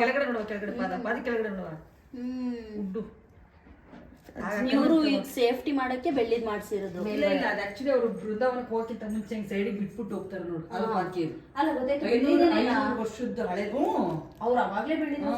ಕೆಳಗಡೆ ನೋಡುವ ಕೆಳಗಡೆ ಪಾದ. ಪಾದ ಕೆಳಗಡೆ ನೋಡುವ. ಹ್ಮ್. ಉಡ್ಡು. ಇವರು ಸೇಫ್ಟಿ ಮಾಡಕ್ಕೆ ಬೆಳ್ಳಿದ್ ಮಾಡ್ಸಿರೋದು. ಇಲ್ಲ ಇಲ್ಲ ಅದು ಆಕ್ಚುಲಿ ಅವರು ಬೃಂದಾವನಕ್ಕೆ ಹೋಗಿಂತ ಮುಂಚೆ ಹಿಂಗ್ ಸೈಡಿಗೆ ಬಿಟ್ಬಿಟ್ಟು ಹೋಗ್ತಾರೆ ನೋಡು. ಅದು ಹಾಕಿ ಇದು. ಅಲ್ಲ ಗೊತ್ತಾಯ್ತು ವರ್ಷದ ಹಳೆ ಅವ್ರು ಅವಾಗ್ಲೇ ಬೆಳ್ಳಿದ್ರು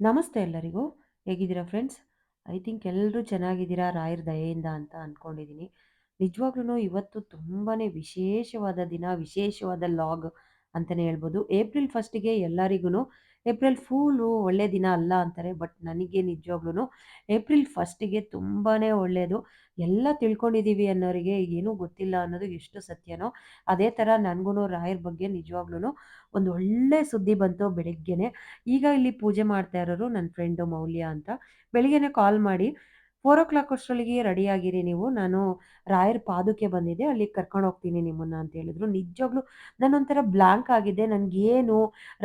ನಮಸ್ತೆ ಎಲ್ಲರಿಗೂ. ಹೇಗಿದ್ದೀರಾ ಫ್ರೆಂಡ್ಸ್ ಐ ಥಿಂಕ್ ಎಲ್ಲರೂ ಚೆನ್ನಾಗಿದ್ದೀರಾ? ರಾಯರ ದಯೆಯಿಂದ ಅಂತ ಅಂದ್ಕೊಂಡಿದ್ದೀನಿ ನಿಜವಾಗ್ಲೂ ಇವತ್ತು ತುಂಬಾ ವಿಶೇಷವಾದ ದಿನ, ವಿಶೇಷವಾದ ಲಾಗ್ ಅಂತಲೇ ಹೇಳ್ಬೋದು. ಏಪ್ರಿಲ್ ಫಸ್ಟಿಗೆ ಎಲ್ಲರಿಗೂ ಏಪ್ರಿಲ್ ಫೂಲು ಒಳ್ಳೆ ದಿನ ಅಲ್ಲ ಅಂತಾರೆ, ಬಟ್ ನನಗೆ ನಿಜವಾಗ್ಲೂ ಏಪ್ರಿಲ್ ಫಸ್ಟಿಗೆ ತುಂಬಾ ಒಳ್ಳೆಯದು. ಎಲ್ಲ ತಿಳ್ಕೊಂಡಿದ್ದೀವಿ ಅನ್ನೋರಿಗೆ ಏನೂ ಗೊತ್ತಿಲ್ಲ ಅನ್ನೋದು ಎಷ್ಟು ಸತ್ಯನೋ, ಅದೇ ಥರ ನನಗೂ ರಾಯರ ಬಗ್ಗೆ ನಿಜವಾಗ್ಲೂ ಒಂದು ಒಳ್ಳೆ ಸುದ್ದಿ ಬಂತು ಬೆಳಗ್ಗೆನೆ. ಈಗ ಇಲ್ಲಿ ಪೂಜೆ ಮಾಡ್ತಾ ಇರೋರು ನನ್ನ ಫ್ರೆಂಡು ಮೌಲ್ಯ ಅಂತ. ಬೆಳಿಗ್ಗೆನೆ ಕಾಲ್ ಮಾಡಿ ಫೋರ್ ಓ ಕ್ಲಾಕ್ ಅಷ್ಟರೊಳಗೆ ರೆಡಿ ಆಗಿರಿ ನೀವು. ನಾನು ರಾಯರ ಪಾದಕ್ಕೆ ಬಂದಿದ್ದೆ. ಅಲ್ಲಿಗೆ ಕರ್ಕೊಂಡು ಹೋಗ್ತೀನಿ ನಿಮ್ಮನ್ನ ಅಂತ ಹೇಳಿದ್ರು. ನಿಜವಾಗ್ಲೂ ನಾನೊಂಥರ ಬ್ಲ್ಯಾಂಕ್ ಆಗಿದೆ ನನಗೇನು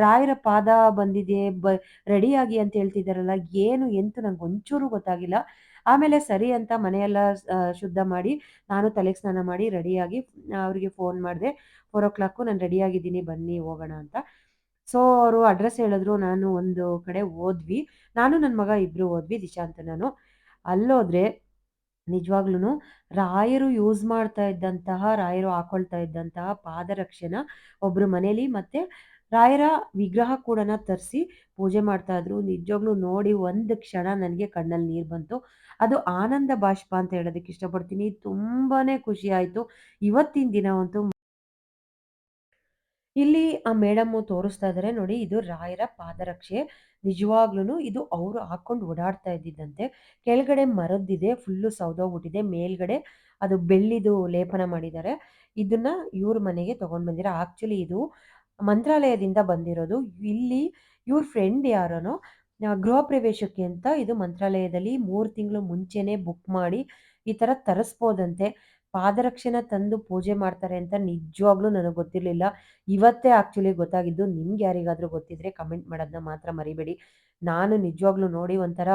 ರಾಯರ ಪಾದ ಬಂದಿದೆ, ಬ ರೆಡಿಯಾಗಿ ಅಂತ ಹೇಳ್ತಿದ್ದಾರಲ್ಲ, ಏನು, ಎಂತ ನಂಗೆ ಒಂಚೂರು ಗೊತ್ತಾಗಿಲ್ಲ. ಆಮೇಲೆ ಸರಿ ಅಂತ ಮನೆಯೆಲ್ಲ ಶುದ್ಧ ಮಾಡಿ ನಾನು ತಲೆಗೆ ಸ್ನಾನ ಮಾಡಿ ರೆಡಿಯಾಗಿ ಅವರಿಗೆ ಫೋನ್ ಮಾಡಿದೆ. ಫೋರ್ ಓ ಕ್ಲಾಕು ನಾನು ರೆಡಿಯಾಗಿದ್ದೀನಿ ಬನ್ನಿ, ಹೋಗೋಣ ಅಂತ. ಸೊ ಅವರು ಅಡ್ರೆಸ್ ಹೇಳಿದ್ರು. ನಾನು ಒಂದು ಕಡೆ ಓದ್ವಿ ನಾನು, ನನ್ನ ಮಗ ಇಬ್ಬರು ದಿಶಾ ಅಂತ ನಾನು. ಅಲ್ಲೋದ್ರೆ ನಿಜವಾಗ್ಲೂ ರಾಯರು ಯೂಸ್ ಮಾಡ್ತಾ ಇದ್ದಂತಹ, ರಾಯರು ಹಾಕೊಳ್ತಾ ಇದ್ದಂತಹ ಪಾದರಕ್ಷೆನ ಒಬ್ರು ಮನೇಲಿ ಮತ್ತೆ ರಾಯರ ವಿಗ್ರಹ ಕೂಡ ತರಿಸಿ ಪೂಜೆ ಮಾಡ್ತಾ ಇದ್ರು. ನಿಜವಾಗ್ಲೂ ನೋಡಿ ಒಂದು ಕ್ಷಣ ನನಗೆ ಕಣ್ಣಲ್ಲಿ ನೀರು ಬಂತು. ಅದು ಆನಂದ ಬಾಷ್ಪ ಅಂತ ಹೇಳೋದಕ್ಕೆ ಇಷ್ಟಪಡ್ತೀನಿ. ತುಂಬಾನೇ ಖುಷಿ ಆಯಿತು. ಇವತ್ತಿನ ದಿನವಂತೂ ಇಲ್ಲಿ ಆ ಮೇಡಮ್ಮು ತೋರಿಸ್ತಾ ಇದ್ದಾರೆ ನೋಡಿ, ಇದು ರಾಯರ ಪಾದರಕ್ಷೆ. ನಿಜವಾಗ್ಲೂ ಇದು ಅವರು ಹಾಕೊಂಡು ಓಡಾಡ್ತಾ ಇದ್ದಿದ್ದಂತೆ. ಕೆಳಗಡೆ ಮರದ್ದಿದೆ, ಫುಲ್ಲು ಸೌದೋಗ್ಬಿಟ್ಟಿದೆ ಮೇಲ್ಗಡೆ ಅದು ಬೆಳ್ಳಿದು ಲೇಪನ ಮಾಡಿದ್ದಾರೆ. ಇದನ್ನ ಇವ್ರ ಮನೆಗೆ ತಗೊಂಡ್ ಬಂದಿರ. ಆಕ್ಚುಲಿ ಇದು ಮಂತ್ರಾಲಯದಿಂದ ಬಂದಿರೋದು. ಇಲ್ಲಿ ಇವ್ರ ಫ್ರೆಂಡ್ ಯಾರನೋ ಗೃಹ ಪ್ರವೇಶಕ್ಕೆ ಅಂತ ಇದು ಮಂತ್ರಾಲಯದಲ್ಲಿ ಮೂರು ತಿಂಗಳು ಮುಂಚೆನೆ ಬುಕ್ ಮಾಡಿ ಈ ತರ ತರಿಸ್ಬೋದಂತೆ. ಪಾದರಕ್ಷೆನ ತಂದು ಪೂಜೆ ಮಾಡ್ತಾರೆ ಅಂತ ನಿಜವಾಗ್ಲೂ ನನಗೆ ಗೊತ್ತಿರಲಿಲ್ಲ. ಇವತ್ತೇ ಆ್ಯಕ್ಚುಲಿ ಗೊತ್ತಾಗಿದ್ದು ನಿಮ್ಗೆ ಯಾರಿಗಾದರೂ ಗೊತ್ತಿದ್ರೆ ಕಮೆಂಟ್ ಮಾಡೋದನ್ನ ಮಾತ್ರ ಮರಿಬೇಡಿ. ನಾನು ನಿಜವಾಗ್ಲೂ ನೋಡಿ ಒಂಥರ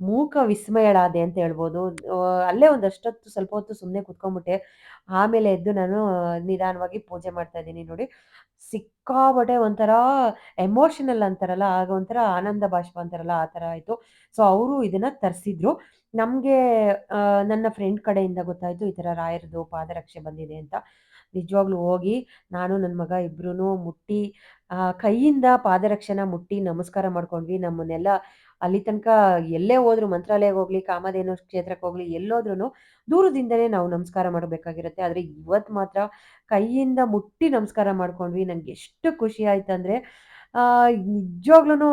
ಮೂಕ ವಿಸ್ಮಯಳಾದೆ ಅಂತ ಹೇಳ್ಬೋದು. ಅಲ್ಲೇ ಒಂದಷ್ಟೊತ್ತು ಸ್ವಲ್ಪ ಹೊತ್ತು ಸುಮ್ಮನೆ ಕುತ್ಕೊಂಡ್ಬಿಟ್ಟೆ. ಆಮೇಲೆ ಎದ್ದು ನಾನು ನಿಧಾನವಾಗಿ ಪೂಜೆ ಮಾಡ್ತಾ ಇದ್ದೀನಿ ನೋಡಿ. ಸಿಕ್ಕಾಬಟ್ಟೆ ಒಂಥರ ಎಮೋಷನಲ್ ಅಂತಾರಲ್ಲ, ಆಗ ಒಂಥರ ಆನಂದ ಬಾಷ್ಪ ಅಂತಾರಲ್ಲ, ಆ ಥರ ಆಯಿತು. ಸೊ ಅವರು ಇದನ್ನು ತರಿಸಿದ್ರು. ನಮಗೆ ನನ್ನ ಫ್ರೆಂಡ್ ಕಡೆಯಿಂದ ಗೊತ್ತಾಯಿತು ಈ ಥರ ರಾಯರದು ಪಾದರಕ್ಷೆ ಬಂದಿದೆ ಅಂತ. ನಿಜವಾಗ್ಲೂ ಹೋಗಿ ನಾನು ನನ್ನ ಮಗ ಇಬ್ರು ಮುಟ್ಟಿ ಕೈಯಿಂದ ಪಾದರಕ್ಷಣ ಮುಟ್ಟಿ ನಮಸ್ಕಾರ ಮಾಡ್ಕೊಂಡ್ವಿ. ನಮ್ಮನ್ನೆಲ್ಲ ಅಲ್ಲಿ ತನಕ ಎಲ್ಲೇ ಹೋದ್ರು, ಮಂತ್ರಾಲಯಕ್ಕೆ ಹೋಗ್ಲಿ, ಕಾಮಧೇನು ಕ್ಷೇತ್ರಕ್ಕೆ ಹೋಗ್ಲಿ ಎಲ್ಲೋದ್ರೂ ದೂರದಿಂದನೇ ನಾವು ನಮಸ್ಕಾರ ಮಾಡಬೇಕಾಗಿರುತ್ತೆ. ಆದರೆ ಇವತ್ತು ಮಾತ್ರ ಕೈಯಿಂದ ಮುಟ್ಟಿ ನಮಸ್ಕಾರ ಮಾಡ್ಕೊಂಡ್ವಿ. ನನಗೆ ಎಷ್ಟು ಖುಷಿ ಆಯ್ತಂದ್ರೆ ನಿಜವಾಗ್ಲೂ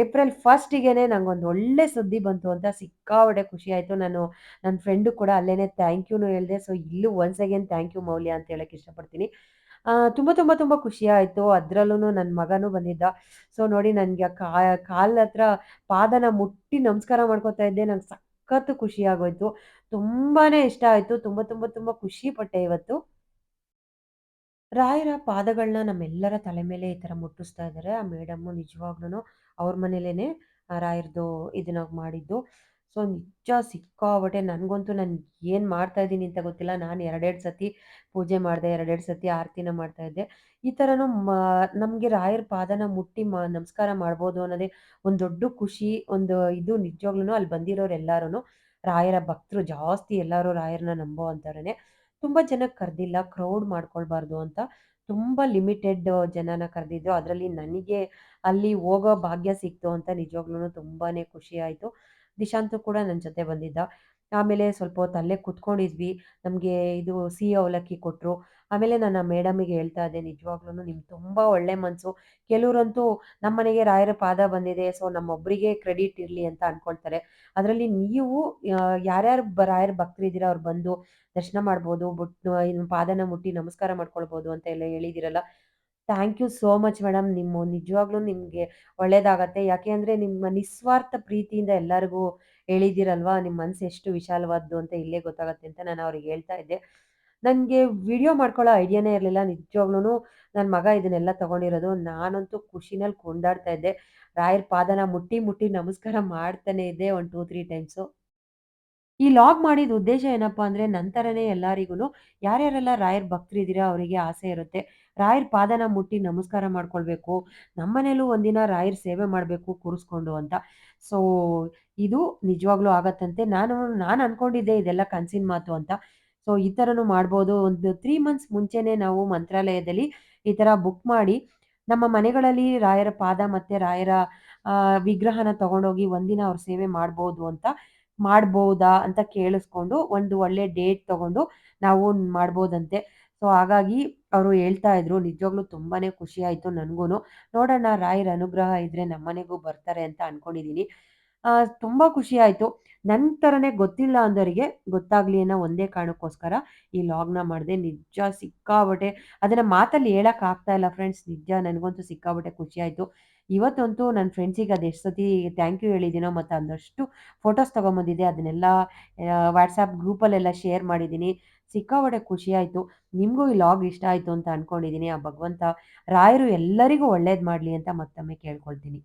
ಏಪ್ರಿಲ್ ಫಸ್ಟಿಗೆ ನಂಗೊಂದು ಒಳ್ಳೆ ಸುದ್ದಿ ಬಂತು ಅಂತ ಸಿಕ್ಕಾಪಟ್ಟೆ ಖುಷಿ ಆಯಿತು. ನಾನು ನನ್ನ ಫ್ರೆಂಡು ಕೂಡ ಅಲ್ಲೇ ಥ್ಯಾಂಕ್ ಯೂನು ಹೇಳಿದೆ. ಸೊ ಇಲ್ಲೂ ಒನ್ಸ್ ಅಗೇನ್ ಥ್ಯಾಂಕ್ ಯು ಮೌಲ್ಯ ಅಂತ ಹೇಳಕ್ಕೆ ಇಷ್ಟಪಡ್ತೀನಿ. ತುಂಬ ತುಂಬ ತುಂಬ ಖುಷಿ ಆಯಿತು. ಅದರಲ್ಲೂ ನನ್ನ ಮಗನೂ ಬಂದಿದ್ದ. ಸೊ ನೋಡಿ ನನಗೆ ಕಾ, ಕಾಲ ಹತ್ರ ಪಾದನ ಮುಟ್ಟಿ ನಮಸ್ಕಾರ ಮಾಡ್ಕೋತಾ ಇದ್ದೆ. ನಂಗೆ ಸಖತ್ತು ಖುಷಿ ಆಗೋಯ್ತು. ತುಂಬಾ ಇಷ್ಟ ಆಯಿತು. ತುಂಬ ತುಂಬ ತುಂಬ ಖುಷಿ ಪಟ್ಟೆ ಇವತ್ತು. ರಾಯರ ಪಾದಗಳನ್ನ ನಮ್ಮೆಲ್ಲರ ತಲೆ ಮೇಲೆ ಈ ಥರ ಮುಟ್ಟಿಸ್ತಾ ಇದ್ದಾರೆ ಆ ಮೇಡಮ್ಮು ನಿಜವಾಗ್ಲೂ ಅವ್ರ ಮನೇಲೇ ರಾಯರದು ಇದನ್ನ ಮಾಡಿದ್ದು. ಸೊ, ನಿಜ ಸಿಕ್ಕಾಬಟ್ಟೆ ನನಗಂತೂ ನಾನು ಏನು ಮಾಡ್ತಾ ಇದ್ದೀನಿ ಅಂತ ಗೊತ್ತಿಲ್ಲ. ನಾನು ಎರಡೆರಡು ಸತಿ ಪೂಜೆ ಮಾಡಿದೆ, ಎರಡೆರಡು ಸತಿ ಆರತಿನ ಮಾಡ್ತಾ ಇದ್ದೆ. ಈ ಥರನೂ ಮ, ನಮಗೆ ರಾಯರ ಪಾದನ ಮುಟ್ಟಿ ಮ, ನಮಸ್ಕಾರ ಮಾಡ್ಬೋದು ಅನ್ನೋದೇ ಒಂದು ದೊಡ್ಡ ಖುಷಿ, ಒಂದು ಇದು ನಿಜವಾಗ್ಲೂ ಅಲ್ಲಿ ಬಂದಿರೋರು ಎಲ್ಲರೂ ರಾಯರ ಭಕ್ತರು ಜಾಸ್ತಿ ಎಲ್ಲರೂ ರಾಯರನ್ನ ನಂಬೋ ಅಂಥವ್ರೇ ತುಂಬ ಜನಕ್ಕೆ ಕರೆದಿಲ್ಲ ಕ್ರೌಡ್ ಮಾಡ್ಕೊಳ್ಬಾರ್ದು ಅಂತ ತುಂಬ ಲಿಮಿಟೆಡ್ ಜನನ ಕರೆದಿದ್ದು ಅದರಲ್ಲಿ ನನಗೆ ಅಲ್ಲಿ ಹೋಗೋ ಭಾಗ್ಯ ಸಿಕ್ತು ಅಂತ ನಿಜವಾಗ್ಲೂ ತುಂಬಾ ಖುಷಿ ಆಯಿತು. ದಿಶಾಂತು ಕೂಡ ನನ್ನ ಜೊತೆ ಬಂದಿದ್ದ. ಆಮೇಲೆ ಸ್ವಲ್ಪ ಹೊತ್ತು ಅಲ್ಲೇ ಕುತ್ಕೊಂಡಿದ್ವಿ. ನಮಗೆ ಇದು ಸಿಹಿ ಅವಲಕ್ಕಿ ಕೊಟ್ಟರು ಆಮೇಲೆ ನಾನು ಆ ಮೇಡಮಿಗೆ ಹೇಳ್ತಾ ಇದ್ದೆ ನಿಜವಾಗ್ಲೂ ನಿಮ್ಗೆ ತುಂಬ ಒಳ್ಳೆ ಮನಸ್ಸು ಕೆಲವರಂತೂ ನಮ್ಮ ಮನೆಗೆ ರಾಯರ ಪಾದ ಬಂದಿದೆ ಸೊ ನಮ್ಮೊಬ್ಬರಿಗೆ ಕ್ರೆಡಿಟ್ ಇರಲಿ ಅಂತ ಅಂದ್ಕೊಳ್ತಾರೆ ಅದರಲ್ಲಿ ನೀವು ಯಾರ್ಯಾರು ರಾಯರ ಭಕ್ತರಿದ್ದೀರಾ ಅವ್ರು ಬಂದು ದರ್ಶನ ಮಾಡ್ಬೋದು ಬುಟ್ ಪಾದನ ಮುಟ್ಟಿ ನಮಸ್ಕಾರ ಮಾಡ್ಕೊಳ್ಬೋದು ಅಂತ ಎಲ್ಲ ಹೇಳಿದಿರಲ್ಲ thank you so much madam. ನಿಮ್ಮ ನಿಜವಾಗ್ಲೂ ನಿಮಗೆ ಒಳ್ಳೇದಾಗತ್ತೆ. ಯಾಕೆ ಅಂದರೆ ನಿಮ್ಮ ನಿಸ್ವಾರ್ಥ ಪ್ರೀತಿಯಿಂದ ಎಲ್ಲರಿಗೂ ಹೇಳಿದ್ದೀರಲ್ವಾ, ನಿಮ್ಮ ಮನಸ್ಸು ಎಷ್ಟು ವಿಶಾಲವಾದ್ದು ಅಂತ ಇಲ್ಲೇ ಗೊತ್ತಾಗತ್ತೆ ಅಂತ ನಾನು ಅವ್ರಿಗೆ ಹೇಳ್ತಾ ಇದ್ದೆ. ನನ್ಗೆ ವಿಡಿಯೋ ಮಾಡ್ಕೊಳ್ಳೋ ಐಡಿಯಾನೇ ಇರಲಿಲ್ಲ ನಿಜವಾಗ್ಲೂ ನನ್ನ ಮಗ ಇದನ್ನೆಲ್ಲ ತಗೊಂಡಿರೋದು. ನಾನಂತೂ ಖುಷಿನಲ್ಲಿ ಕೊಂಡಾಡ್ತಾ ಇದ್ದೆ. ರಾಯರ ಪಾದನ ಮುಟ್ಟಿ, ಮುಟ್ಟಿ ನಮಸ್ಕಾರ ಮಾಡ್ತಾನೆ ಇದ್ದೆ ಒಂದು 2, 3 ಟೈಮ್ಸು. ಈ ಲಾಗ್ ಮಾಡಿದ ಉದ್ದೇಶ ಏನಪ್ಪಾ ಅಂದರೆ ನಂತರನೇ ಎಲ್ಲರಿಗೂ ಯಾರ್ಯಾರೆಲ್ಲ ರಾಯರ್ ಭಕ್ತರಿದ್ದೀರಾ ಅವರಿಗೆ ಆಸೆ ಇರುತ್ತೆ. ರಾಯರ ಪಾದನ ಮುಟ್ಟಿ ನಮಸ್ಕಾರ ಮಾಡ್ಕೊಳ್ಬೇಕು. ನಮ್ಮನೇಲೂ ಒಂದಿನ ರಾಯರ್ ಸೇವೆ ಮಾಡಬೇಕು ಕೂರಿಸ್ಕೊಂಡು ಅಂತ. ಸೊ ಇದು ನಿಜವಾಗ್ಲೂ ಆಗತ್ತಂತೆ. ನಾನು ನಾನು ಅನ್ಕೊಂಡಿದ್ದೆ ಇದೆಲ್ಲ ಕನಸಿನ ಮಾತು ಅಂತ. ಸೊ, ಈ ಥರನೂ ಮಾಡ್ಬೋದು. ಒಂದು ತ್ರೀ ಮಂತ್ಸ್ ಮುಂಚೆನೆ ನಾವು ಮಂತ್ರಾಲಯದಲ್ಲಿ ಈ ಥರ ಬುಕ್ ಮಾಡಿ, ನಮ್ಮ ಮನೆಗಳಲ್ಲಿ ರಾಯರ ಪಾದ ಮತ್ತೆ ರಾಯರ ವಿಗ್ರಹನ ತಗೊಂಡೋಗಿ ಒಂದಿನ ಅವ್ರ ಸೇವೆ ಮಾಡ್ಬೋದು ಅಂತ, ಮಾಡ್ಬೋದಾ ಅಂತ ಕೇಳಿಸ್ಕೊಂಡು ಒಂದು ಒಳ್ಳೆ ಡೇಟ್ ತಗೊಂಡು ನಾವು ಮಾಡ್ಬೋದಂತೆ. ಸೊ, ಹಾಗಾಗಿ ಅವರು ಹೇಳ್ತಾ ಇದ್ರು. ನಿಜವಾಗ್ಲೂ ತುಂಬಾನೇ ಖುಷಿ ಆಯ್ತು ನನಗೂ ನೋಡೋಣ, ರಾಯರ ಅನುಗ್ರಹ ಇದ್ರೆ ನಮ್ಮನೆಗೂ ಬರ್ತಾರೆ ಅಂತ ಅನ್ಕೊಂಡಿದೀನಿ. ತುಂಬ ತುಂಬಾ ಖುಷಿ ಆಯ್ತು. ನನ್ ಥರನೇ ಗೊತ್ತಿಲ್ಲ ಅಂದವರಿಗೆ ಗೊತ್ತಾಗ್ಲಿ ಅನ್ನೋ ಒಂದೇ ಕಾರಣಕ್ಕೋಸ್ಕರ ಈ ಲಾಗ್‌ನ ಮಾಡಿದೆ ನಿಜ ಸಿಕ್ಕಾಬಟ್ಟೆ ಅದನ್ನ ಮಾತಲ್ಲಿ ಹೇಳಕ್ ಆಗ್ತಾ ಇಲ್ಲ ಫ್ರೆಂಡ್ಸ್. ನಿಜ ನನಗಂತೂ ಸಿಕ್ಕಾಬಟ್ಟೆ ಖುಷಿ. ಇವತ್ತಂತೂ ನನ್ನ ಫ್ರೆಂಡ್ಸಿಗೆ ಅದು ಎಷ್ಟು ಸತಿ ಥ್ಯಾಂಕ್ ಯು ಹೇಳಿದ್ದೀನೋ ಮತ್ತೆ ಅಂದಷ್ಟು ಫೋಟೋಸ್ ತೊಗೊಂಬಂದಿದೆ ಅದನ್ನೆಲ್ಲ ವಾಟ್ಸಪ್ ಗ್ರೂಪಲ್ಲೆಲ್ಲ ಶೇರ್ ಮಾಡಿದ್ದೀನಿ. ಸಿಕ್ಕಾಪಟ್ಟೆ ಖುಷಿ ನಿಮಗೂ ನಿಮ್ಗೂ ಈ ಲಾಗ್ ಇಷ್ಟ ಆಯಿತು ಅಂತ ಅಂದ್ಕೊಂಡಿದ್ದೀನಿ ಆ ಭಗವಂತ, ರಾಯರು ಎಲ್ಲರಿಗೂ ಒಳ್ಳೇದು ಮಾಡಲಿ ಅಂತ ಮತ್ತೊಮ್ಮೆ ಕೇಳ್ಕೊಳ್ತೀನಿ.